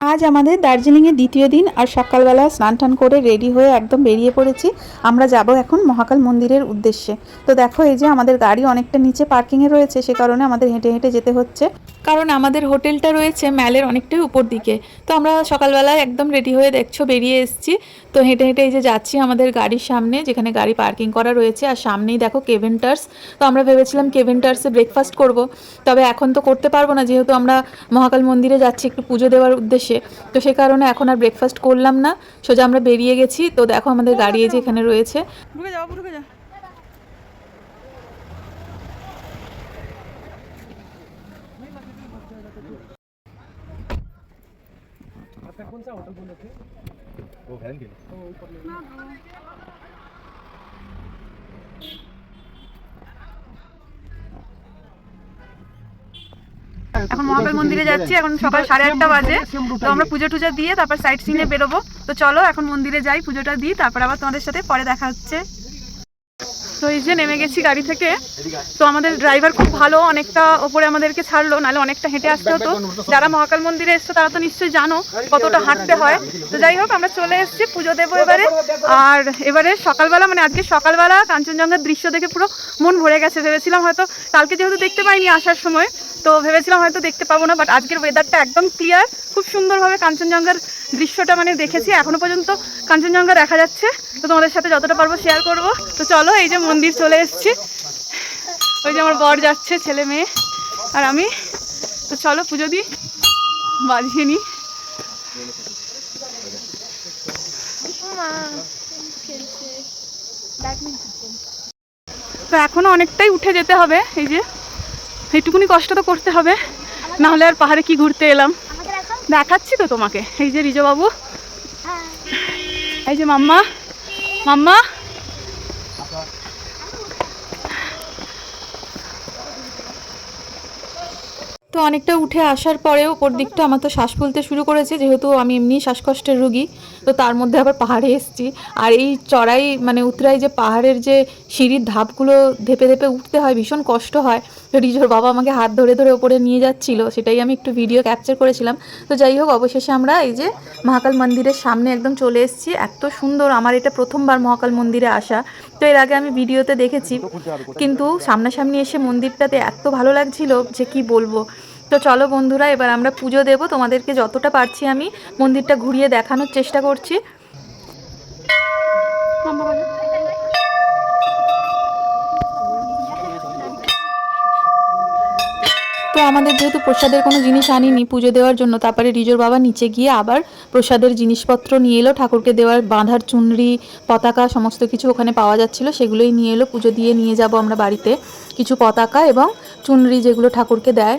আজ আমাদের দার্জিলিংয়ের দ্বিতীয় দিন আর সকালবেলা স্নান টান করে রেডি হয়ে একদম বেরিয়ে পড়েছি। আমরা যাব এখন মহাকাল মন্দিরের উদ্দেশ্যে। তো দেখো, এই যে আমাদের গাড়ি অনেকটা নিচে পার্কিংয়ে রয়েছে, সে কারণে আমাদের হেঁটে হেঁটে যেতে হচ্ছে। কারণ আমাদের হোটেলটা রয়েছে ম্যালের অনেকটাই উপর দিকে। তো আমরা সকালবেলায় একদম রেডি হয়ে দেখছ, বেরিয়ে এসেছি। তো হেঁটে হেঁটে এই যে যাচ্ছি আমাদের গাড়ির সামনে, যেখানে গাড়ি পার্কিং করা রয়েছে। আর সামনেই দেখো কেভেন্টার্স। তো আমরা ভেবেছিলাম কেভেন্টার্সে ব্রেকফাস্ট করব। তবে এখন তো করতে পারব না, যেহেতু আমরা মহাকাল মন্দিরে যাচ্ছি, একটু পুজো দেওয়ার উদ্দেশ্যে। তো সে কারণে এখন আর ব্রেকফাস্ট করলাম না সোজা আমরা বেরিয়ে গেছি তো দেখো আমাদের গাড়ি এই যে এখানে রয়েছে ঢুকে যাও ঢুকে যাও वो वैन এখন মহাকাল মন্দিরে যাচ্ছি এখন সকাল সাড়ে আটটা বাজে। তো আমরা পুজো টুজো দিয়ে তারপর সাইট সিনে বেরোবো। তো চলো এখন মন্দিরে যাই পুজোটা দিই তারপর আবার তোমাদের সাথে পরে দেখা হচ্ছে। তো এই যে নেমে গেছি গাড়ি থেকে, তো আমাদের ড্রাইভার খুব ভালো, অনেকটা ওপরে আমাদেরকে ছাড়লো, নাহলে অনেকটা হেঁটে আসতে হতো। যারা মহাকাল মন্দিরে এসছো, তারা তো নিশ্চয়ই জানো কতটা হাঁটতে হয়। তো যাই হোক, আমরা চলে এসেছি পুজো দেবো এবারে। আর এবারে সকালবেলা মানে আজকে সকালবেলা কাঞ্চনজঙ্ঘার দৃশ্য দেখে পুরো মন ভরে গেছে। ভেবেছিলাম হয়তো কালকে যেহেতু দেখতে পাইনি আসার সময়, তো ভেবেছিলাম হয়তো দেখতে পাবো না বাট আজকের ওয়েদারটা একদম ক্লিয়ার খুব সুন্দরভাবে কাঞ্চনজঙ্ঘার দৃশ্যটা মানে দেখেছি, এখনও পর্যন্ত কাঞ্চনজঙ্ঘা দেখা যাচ্ছে। তো তোমাদের সাথে যতটা পারব শেয়ার করব। তো চলো, এই যে মন্দির চলে এসেছি। ওই যে আমার বর যাচ্ছে, ছেলে মেয়ে আর আমি। তো চলো, পুজো দিই, বাজিয়ে নিই। তো এখনও অনেকটাই উঠে যেতে হবে, এই যে। এইটুকুনি কষ্ট তো করতে হবে। না হলে আর পাহাড়ে কি ঘুরতে এলাম? দেখাচ্ছি তো তোমাকে। এই যে রিজো বাবু এই যে মাম্মা। মাম্মা। তো অনেকটা উঠে আসার পরেও ওপর দিকটা আমার তো শ্বাস ফুলতে শুরু করেছে, যেহেতু আমি এমনি শ্বাসকষ্টের রুগী, তো তার মধ্যে আবার পাহাড়ে এসেছি। আর এই চড়াই মানে উতরাই যে পাহাড়ের যে সিঁড়ির ধাপগুলো ধেপে ধেপে উঠতে হয়, ভীষণ কষ্ট হয়। তো রিজোর বাবা আমাকে হাত ধরে ধরে ওপরে নিয়ে যাচ্ছিল, সেটাই আমি একটু ভিডিও ক্যাপচার করেছিলাম। তো যাই হোক, অবশেষে আমরা এই যে মহাকাল মন্দিরের সামনে একদম চলে এসেছি। এত সুন্দর, আমার এটা প্রথমবার মহাকাল মন্দিরে আসা। তো এর আগে আমি ভিডিওতে দেখেছি, কিন্তু সামনাসামনি এসে মন্দিরটাতে এত ভালো লাগছিল যে কি বলব? তো চলো বন্ধুরা, এবার আমরা পুজো দেব। তোমাদেরকে যতটা পারছি আমি মন্দিরটা ঘুরিয়ে দেখানোর চেষ্টা করছি। তো আমাদের যেহেতু প্রসাদের কোনো জিনিস আনিনি পুজো দেওয়ার জন্য, তারপরে রিজোর বাবা নিচে গিয়ে আবার প্রসাদের জিনিসপত্র নিয়ে এলো। ঠাকুরকে দেওয়ার বাঁধার চুনরি, পতাকা, সমস্ত কিছু ওখানে পাওয়া যাচ্ছিল, সেগুলোই নিয়ে এলো। পুজো দিয়ে নিয়ে যাব আমরা বাড়িতে। কিছু পতাকা এবং চুনরি যেগুলো ঠাকুরকে দেয়।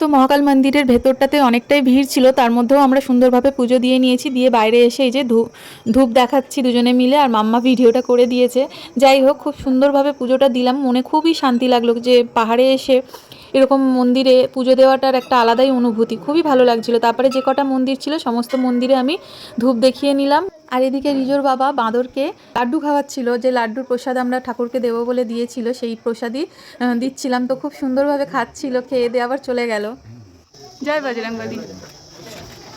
তো মহাকাল মন্দিরের ভেতরটাতে অনেকটাই ভিড় ছিল, তার মধ্যেও আমরা সুন্দরভাবে পুজো দিয়ে নিয়েছি, দিয়ে বাইরে এসে এই যে ধূপ দেখাচ্ছি দুজনে মিলে আর মাম্মা ভিডিওটা করে দিয়েছে। যাই হোক, খুব সুন্দরভাবে পুজোটা দিলাম, মনে খুবই শান্তি লাগল যে পাহাড়ে এসে এরকম মন্দিরে পুজো দেওয়াটার একটা আলাদাই অনুভূতি, খুবই ভালো লাগছিল। তারপরে যে কটা মন্দির ছিল, সমস্ত মন্দিরে আমি ধূপ দেখিয়ে নিলাম। আর এদিকে রিজোর বাবা বাঁদরকে লাড্ডু খাওয়াচ্ছিল, যে লাড্ডুর প্রসাদ আমরা ঠাকুরকে দেবো বলে দিয়েছিল, সেই প্রসাদই দিচ্ছিলাম। তো খুব সুন্দরভাবে খাচ্ছিল, খেয়ে দিয়ে আবার চলে গেল। জয় বাজরাং বাদি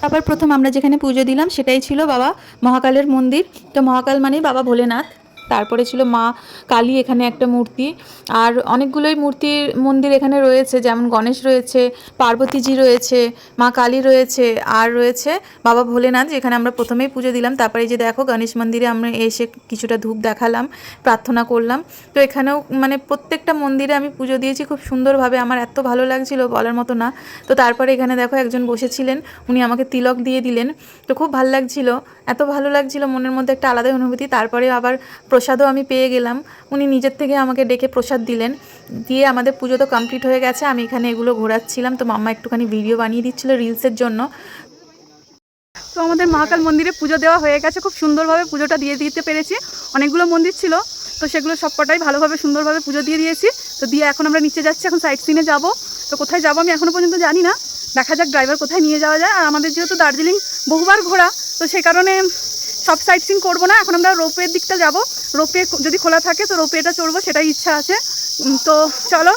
তারপর প্রথম আমরা যেখানে পুজো দিলাম সেটাই ছিল বাবা মহাকালের মন্দির। তো মহাকাল মানেই বাবা ভোলেনাথ। তারপরে ছিল মা কালী এখানে একটা মূর্তি। আর অনেকগুলোই মূর্তির মন্দির এখানে রয়েছে, যেমন গণেশ রয়েছে, পার্বতীজি রয়েছে, মা কালী রয়েছে, আর রয়েছে বাবা ভোলেনাথ, যেখানে আমরা প্রথমেই পুজো দিলাম। তারপরে যে দেখো গণেশ মন্দিরে আমরা এসে কিছুটা ধূপ দেখালাম, প্রার্থনা করলাম। তো এখানেও মানে প্রত্যেকটা মন্দিরে আমি পুজো দিয়েছি, খুব সুন্দরভাবে। আমার এত ভালো লাগছিল বলার মতো না। তো তারপরে এখানে দেখো একজন বসেছিলেন, উনি আমাকে তিলক দিয়ে দিলেন। তো খুব ভালো লাগছিল, এত ভালো লাগছিল, মনের মধ্যে একটা আলাদাই অনুভূতি। তারপরে আবার প্রসাদও আমি পেয়ে গেলাম। উনি নিজের থেকে আমাকে ডেকে প্রসাদ দিলেন। দিয়ে আমাদের পুজো তো কমপ্লিট হয়ে গেছে, আমি এখানে এগুলো ঘোরাচ্ছিলাম। তো মাম্মা একটুখানি ভিডিও বানিয়ে দিচ্ছিল রিলসের জন্য। তো আমাদের মহাকাল মন্দিরে পুজো দেওয়া হয়ে গেছে। খুব সুন্দরভাবে পুজোটা দিয়ে দিতে পেরেছি। অনেকগুলো মন্দির ছিল। তো সেগুলো সবকটাই ভালোভাবে সুন্দরভাবে পুজো দিয়ে দিয়েছি। তো দিয়ে এখন আমরা নিচে যাচ্ছি, এখন সাইড সিনে যাব। তো কোথায় যাব আমি এখনও পর্যন্ত জানি না। দেখা যাক ড্রাইভার কোথায় নিয়ে যাওয়া যায়। আর আমাদের যেহেতু দার্জিলিং বহুবার ঘোরা, তো সে কারণে সব সাইড সিন করব না এখন আমরা রোপের দিকটা যাব। রোপে যদি খোলা থাকে তো রোপওয়েটা চড়বো সেটাই ইচ্ছা আছে। তো চলো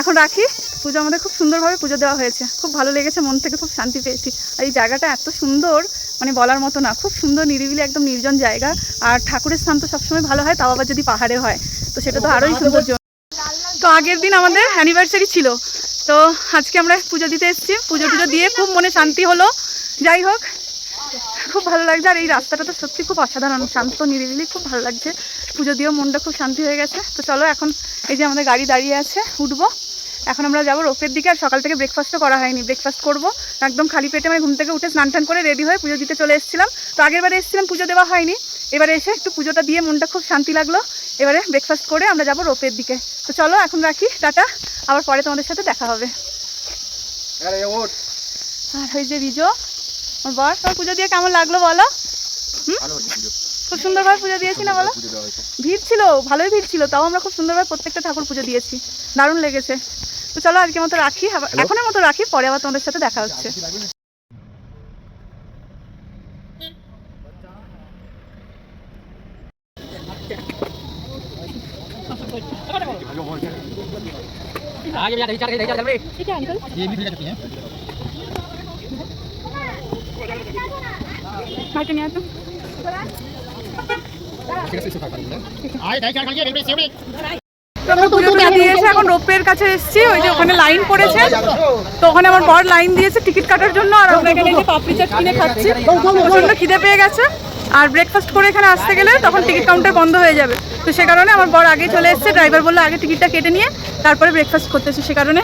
এখন রাখি। পুজো আমাদের খুব সুন্দরভাবে পুজো দেওয়া হয়েছে। খুব ভালো লেগেছে মন থেকে খুব শান্তি পেয়েছি। আর এই জায়গাটা এত সুন্দর মানে বলার মতো না খুব সুন্দর নিরিবিলি একদম নির্জন জায়গা। আর ঠাকুরের স্থান তো সবসময় ভালো হয় তাও আবার যদি পাহাড়ে হয়। তো সেটা তো আরোই সুন্দর তো আগের দিন আমাদের অ্যানিভার্সারি ছিল। তো আজকে আমরা পুজো দিতে এসেছি। পুজো টুজো দিয়ে খুব মনে শান্তি হলো। যাই হোক খুব ভালো লাগছে। আর এই রাস্তাটা তো সত্যি খুব অসাধারণ। শান্ত নিরিবিলি খুব ভালো লাগছে। পুজো দিয়েও মনটা খুব শান্তি হয়ে গেছে। তো চলো এখন এই যে আমাদের গাড়ি দাঁড়িয়ে আছে উঠবো। এখন আমরা যাব রোপের দিকে। আর সকাল থেকে ব্রেকফাস্টও করা হয়নি। ব্রেকফাস্ট করব। একদম খালি পেটে আমি ঘুম থেকে উঠে স্নান টান করে রেডি হয়ে পুজো দিতে চলে এসেছিলাম। তো আগের বারে এসেছিলাম পুজো দেওয়া হয়নি। এবারে এসে একটু পুজোটা দিয়ে মনটা খুব শান্তি লাগল। এবারে ব্রেকফাস্ট করে আমরা যাব রোপের দিকে। তো চলো এখন রাখি। টাটা। আবার পরে তোমাদের সাথে দেখা হবে। আর ওই যে রিজো আমার বর তোমার পুজো দিয়ে কেমন লাগলো বলো ভালো হচ্ছে পুজো খুব সুন্দরভাবে পুজো দিয়েছি না বলো পুজো দেওয়া হয়েছে ভিড় ছিল ভালোই ভিড় ছিল তাও আমরা খুব সুন্দরভাবে প্রত্যেকটা ঠাকুর পুজো দিয়েছি দারুণ লেগেছে তো চলো আজকের মতো রাখি আবার- এখনের মতো রাখি পরে আবার তোমাদের সাথে দেখা হচ্ছে ये भी भेज हैं মাইকে নিয়ে আসো। তো আমরা পুজো টুজো দিয়ে এসে এখন রোপের কাছে এসেছি ওই যে ওখানে লাইন পড়েছে। তো ওখানে আমার বর লাইন দিয়েছে টিকিট কাটার জন্য আর আমরা এখানে এসে পাপড়ি চাট কিনে খাচ্ছি। প্রচণ্ড খিদে পেয়ে গেছে। আর ব্রেকফাস্ট করে এখানে আসতে গেলে তখন টিকিট কাউন্টার বন্ধ হয়ে যাবে। তো সে কারণে আমার বর আগে চলে এসেছে ড্রাইভার বলল আগে টিকিটটা কেটে নিয়ে তারপরে ব্রেকফাস্ট করতেছে সে কারণে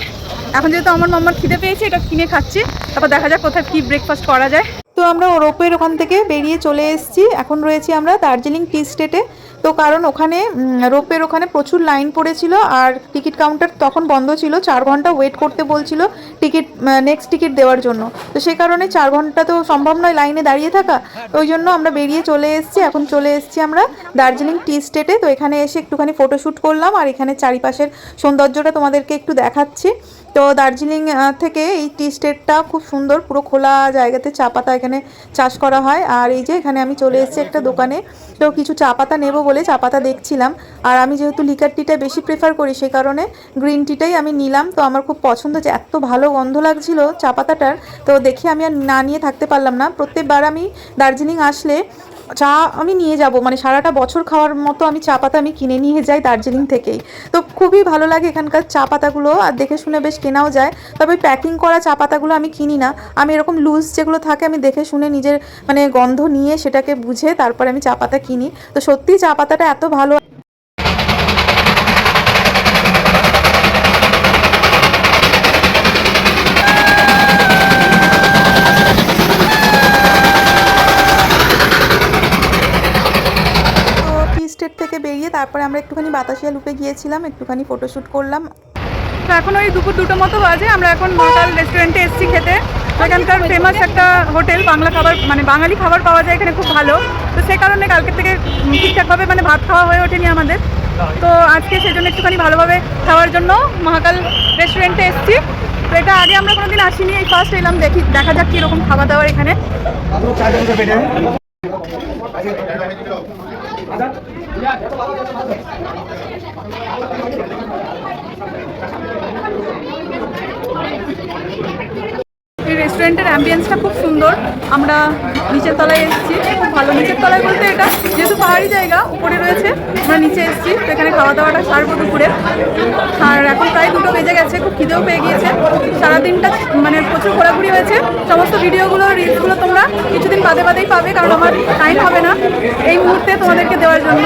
এখন যেহেতু আমার মাম্মার খিদে পেয়েছে, এটা কিনে খাচ্ছি। তারপর দেখা যাক কোথায় কি ব্রেকফাস্ট করা যায়। তো আমরা রোপের ওখান থেকে বেরিয়ে চলে এসেছি। এখন রয়েছি আমরা দার্জিলিং টি স্টেটে। তো কারণ ওখানে রোপের ওখানে প্রচুর লাইন পড়েছিল আর টিকিট কাউন্টার তখন বন্ধ ছিল। চার ঘণ্টা ওয়েট করতে বলছিল টিকিট নেক্সট টিকিট দেওয়ার জন্য। তো সেই কারণে চার ঘণ্টা তো সম্ভব নয় লাইনে দাঁড়িয়ে থাকা। তো ওই জন্য আমরা বেরিয়ে চলে এসেছি। এখন চলে এসেছি আমরা দার্জিলিং টি স্টেটে। তো এখানে এসে একটুখানি ফটোশ্যুট করলাম আর এখানে চারিপাশের সৌন্দর্যটা তোমাদেরকে একটু দেখাচ্ছি। তো দার্জিলিং থেকে এই টি স্টেটটা খুব সুন্দর, পুরো খোলা জায়গাতে চা পাতা এখানে চাষ করা হয়। আর এই যে এখানে আমি চলে এসেছি একটা দোকানে, তো কিছু চা পাতা নেব বলে চা পাতা দেখছিলাম। আর আমি যেহেতু লিকার টিটা বেশি প্রেফার করি, সেই কারণে গ্রিন টিটাই আমি নিলাম। তো আমার খুব পছন্দ যে এত ভালো গন্ধ লাগছিল চা পাতাটার। তো দেখে আমি আর না নিয়ে থাকতে পারলাম না। প্রত্যেকবার আমি দার্জিলিং আসলে চা আমি নিয়ে যাব। মানে সারাটা বছর খাওয়ার মতো আমি চা পাতা আমি কিনে নিয়ে যাই দার্জিলিং থেকেই। তো খুবই ভালো লাগে এখানকার চা পাতাগুলো আর দেখে শুনে বেশ কেনাও যায়। তবে প্যাকিং করা চা পাতাগুলো আমি কিনি না। আমি এরকম লুজ যেগুলো থাকে আমি দেখে শুনে নিজের মানে গন্ধ নিয়ে সেটাকে বুঝে তারপরে আমি চা পাতা কিনি। তো সত্যি চা পাতাটা এত ভালো তো টি স্টেট থেকে বেরিয়ে তারপরে আমরা একটুখানি বাতাসিয়া লুপে গিয়েছিলাম একটুখানি ফটোশ্যুট করলাম। তো এখন ওই দুপুর দুটো মতো বাজে আমরা এখন মহাকাল রেস্টুরেন্টে এসেছি খেতে। এখানকার ফেমাস একটা হোটেল বাংলা খাবার মানে বাঙালি খাবার পাওয়া যায় এখানে খুব ভালো। তো সে কারণে কালকে থেকে ঠিকঠাকভাবে মানে ভাত খাওয়া হয়ে ওঠেনি আমাদের। তো আজকে সেই জন্য একটুখানি ভালোভাবে খাওয়ার জন্য মহাকাল রেস্টুরেন্টে এসেছি। তো এটা আগে আমরা কোনোদিন আসিনি এই ফার্স্ট এলাম দেখি দেখা যাক কীরকম খাওয়া দাওয়ার এখানে এই রেস্টুরেন্টের অ্যাম্বিয়েন্সটা খুব সুন্দর। আমরা নিচের তলায় এসেছি। খুব ভালো। নিচের তলায় বলতে এটা যেহেতু পাহাড়ি জায়গা, উপরে রয়েছে, আমরা নিচে এসেছি। তো এখানে খাওয়া দাওয়াটা সারবো দুপুরে। আর এখন প্রায় দুটো বেজে গেছে, খুব খিদেও পেয়ে গিয়েছে। সারাদিনটা মানে প্রচুর ঘোরাঘুরি হয়েছে। সমস্ত ভিডিওগুলো রিলসগুলো তোমরা কিছুদিন বাদে বাদেই পাবে, কারণ আমার টাইম হবে না এই মুহূর্তে তোমাদেরকে দেওয়ার জন্য।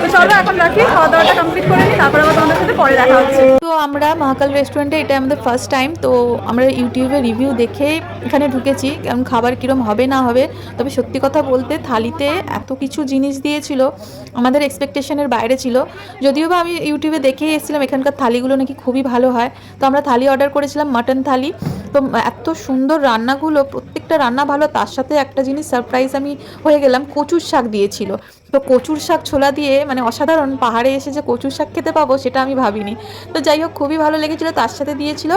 তো চলো এখন রাখি, খাওয়া দাওয়াটা কমপ্লিট করে নিই, তারপর আবার তোমাদের সাথে পরে দেখা হচ্ছে। তো আমরা মহাকাল রেস্টুরেন্টে এটা আমাদের ফার্স্ট টাইম তো আমরা ইউটিউবে রিভিউ দেখে এখানে ঢুকেছি। কারণ খাবার কীরম হবে, না হবে। তবে সত্যি কথা বলতে থালিতে এত কিছু জিনিস দিয়েছিল, আমাদের এক্সপেকটেশনের বাইরে ছিল। যদিও বা আমি ইউটিউবে দেখেই এসেছিলাম এখানকার থালিগুলো নাকি খুবই ভালো হয়। তো আমরা থালি অর্ডার করেছিলাম মাটন থালি। তো এত সুন্দর রান্নাগুলো, প্রত্যেকটা রান্না ভালো, তার সাথে একটা জিনিস সারপ্রাইজ আমি হয়ে গেলাম, কচুর শাক দিয়েছিল। তো কচুর শাক ছোলা দিয়ে মানে অসাধারণ পাহাড়ে এসে যে কচুর শাক খেতে পাবো, সেটা আমি ভাবিনি। তো যাই হোক, খুবই ভালো লেগেছিলো, তার সাথে দিয়েছিল।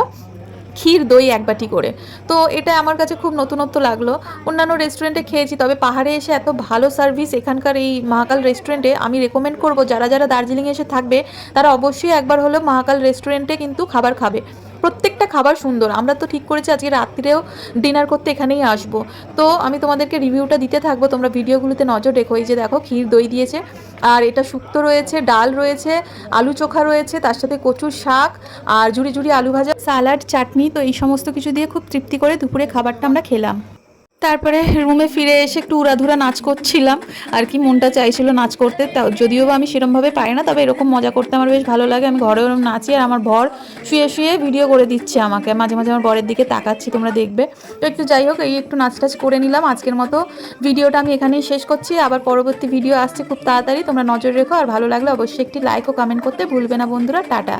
ক্ষীর দই এক বাটি করে। তো এটা আমার কাছে খুব নতুনত্ব লাগল। অন্যান্য রেস্টুরেন্টে খেয়েছি, তবে পাহাড়ে এসে এত ভালো সার্ভিস এখানকার এই মহাকাল রেস্টুরেন্টে আমি রেকমেন্ড করব। যারা যারা দার্জিলিংয়ে এসে থাকবে, তারা অবশ্যই একবার হলো মহাকাল রেস্টুরেন্টে কিন্তু খাবার খাবে। প্রত্যেকটা খাবার সুন্দর। আমরা তো ঠিক করেছি আজকে রাত্রিরেও ডিনার করতে এখানেই আসব। তো আমি তোমাদেরকে রিভিউটা দিতে থাকব। তোমরা ভিডিওগুলোতে নজর রেখো। এই যে দেখো, ক্ষীর দই দিয়েছে। আর এটা শুক্তো রয়েছে, ডাল রয়েছে, আলু চোখা রয়েছে, তার সাথে কচুর শাক আর ঝুড়ি ঝুড়ি আলু ভাজা। সালাড, চাটনি, তো এই সমস্ত কিছু দিয়ে খুব তৃপ্তি করে দুপুরে খাবারটা আমরা খেলাম। তারপরে রুমে ফিরে এসে একটু উড়াধুরা নাচ করছিলাম। আর কি মনটা চাইছিল নাচ করতে। তা যদিও বা আমি সেরমভাবে পারি না, তবে এরকম মজা করতে আমার বেশ ভালো লাগে। আমি ঘরে ওরম নাচি আর আমার বর শুয়ে শুয়ে ভিডিও করে দিচ্ছে আমাকে। মাঝে মাঝে আমার বরের দিকে তাকাচ্ছি, তোমরা দেখবে। তো একটু যাই হোক, এই একটু নাচ টাচ করে নিলাম। আজকের মতো ভিডিওটা আমি এখানেই শেষ করছি। আবার পরবর্তী ভিডিও আসছে খুব তাড়াতাড়ি। তোমরা নজর রেখো। আর ভালো লাগলে অবশ্যই একটি লাইক ও কমেন্ট করতে ভুলবে না বন্ধুরা। টাটা।